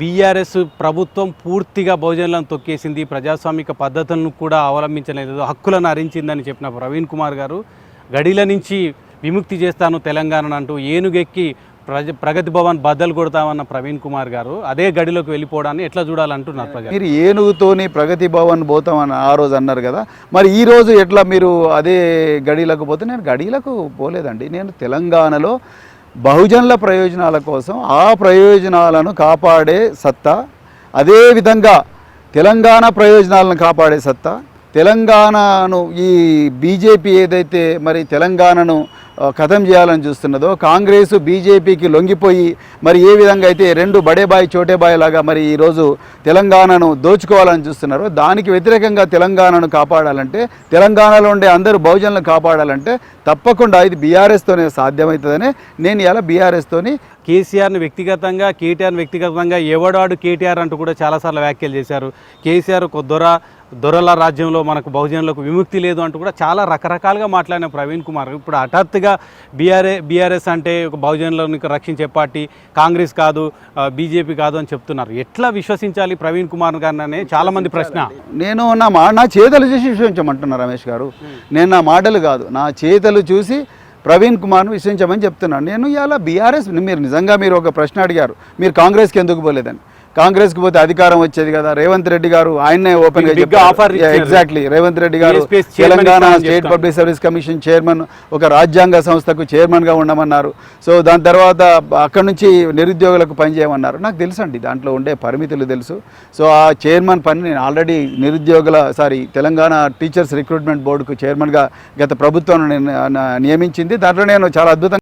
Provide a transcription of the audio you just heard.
BRS ప్రభుత్వం పూర్తిగా బహుజనులను తొక్కేసింది. ప్రజాస్వామిక పద్ధతులను కూడా అవలంబించలేదు. హక్కులను హరించిందని చెప్పిన ప్రవీణ్ కుమార్ గారు గడిల నుంచి విముక్తి చేస్తాను తెలంగాణను అంటూ ఏనుగెక్కి ప్రజ ప్రగతి భవన్ బద్దలు కొడతామన్న ప్రవీణ్ కుమార్ గారు అదే గడిలోకి వెళ్ళిపోవడాన్ని ఎట్లా చూడాలంటున్నారు ప్రజలు? మీరు ఏనుగుతోని ప్రగతి భవన్ పోతామని ఆ రోజు అన్నారు కదా. మరి ఈ రోజు ఎట్లా మీరు అదే గడిలకు పోతే? నేను గడిలకు పోలేదండి. నేను తెలంగాణలో బహుజనుల ప్రయోజనాల కోసం ఆ ప్రయోజనాలను కాపాడే సత్తా అదేవిధంగా తెలంగాణ ప్రయోజనాలను కాపాడే సత్తా తెలంగాణను ఈ బీజేపీ ఏదైతే మరి తెలంగాణను కథం చేయాలని చూస్తున్నదో కాంగ్రెస్ బీజేపీకి లొంగిపోయి మరి ఏ విధంగా అయితే రెండు బడేబాయి చోటేబాయి లాగా మరి ఈరోజు తెలంగాణను దోచుకోవాలని చూస్తున్నారో దానికి వ్యతిరేకంగా తెలంగాణను కాపాడాలంటే తెలంగాణలో ఉండే అందరూ బహుజనులను కాపాడాలంటే తప్పకుండా ఇది బీఆర్ఎస్తోనే సాధ్యమవుతుందని నేను ఇలా బీఆర్ఎస్తోని కేసీఆర్ని వ్యక్తిగతంగా కేటీఆర్ని వ్యక్తిగతంగా ఎవడాడు కేటీఆర్ అంటూ కూడా చాలాసార్లు వ్యాఖ్యలు చేశారు. కేసీఆర్ ఒక దొర దొరల రాజ్యంలో మనకు బహుజనులకు విముక్తి లేదు అంటూ కూడా చాలా రకరకాలుగా మాట్లాడిన ప్రవీణ్ కుమార్. ఇప్పుడు హఠాత్తుగా బీఆర్ఏ బీఆర్ఎస్ అంటే ఒక బహుజనులను రక్షించే పార్టీ కాంగ్రెస్ కాదు బీజేపీ కాదు అని చెప్తున్నారు. ఎట్లా విశ్వసించాలి ప్రవీణ్ కుమార్ గారిని అనే చాలా మంది ప్రశ్న నేను నా మా నా చేతలు చూసి విశ్వసించమంటున్నా రమేష్ గారు. నేను నా మాటలు కాదు నా చేతలు చూసి ప్రవీణ్ కుమార్ను విశ్వసించమని చెప్తున్నాను. నేను ఇలా బీఆర్ఎస్ మీరు నిజంగా మీరు ఒక ప్రశ్న అడిగారు. మీరు కాంగ్రెస్కి ఎందుకు పోలేదని. కాంగ్రెస్కి పోతే అధికారం వచ్చేది కదా. రేవంత్ రెడ్డి గారు ఆయన్నే ఓపెన్గా ఇచ్చారు. ఎగ్జాక్ట్లీ రేవంత్ రెడ్డి గారు Telangana state. Public service commission chairman ఒక రాజ్యాంగ సంస్థకు చైర్మన్గా ఉండమన్నారు. సో దాని తర్వాత అక్కడ నుంచి నిరుద్యోగులకు పనిచేయమన్నారు నాకు తెలుసు అండి దాంట్లో ఉండే పరిమితులు తెలుసు. సో ఆ చైర్మన్ పని నేను ఆల్రెడీ నిరుద్యోగుల సారీ తెలంగాణ టీచర్స్ రిక్రూట్మెంట్ బోర్డుకు చైర్మన్గా గత ప్రభుత్వం నియమించింది. దాంట్లో నేను చాలా అద్భుతంగా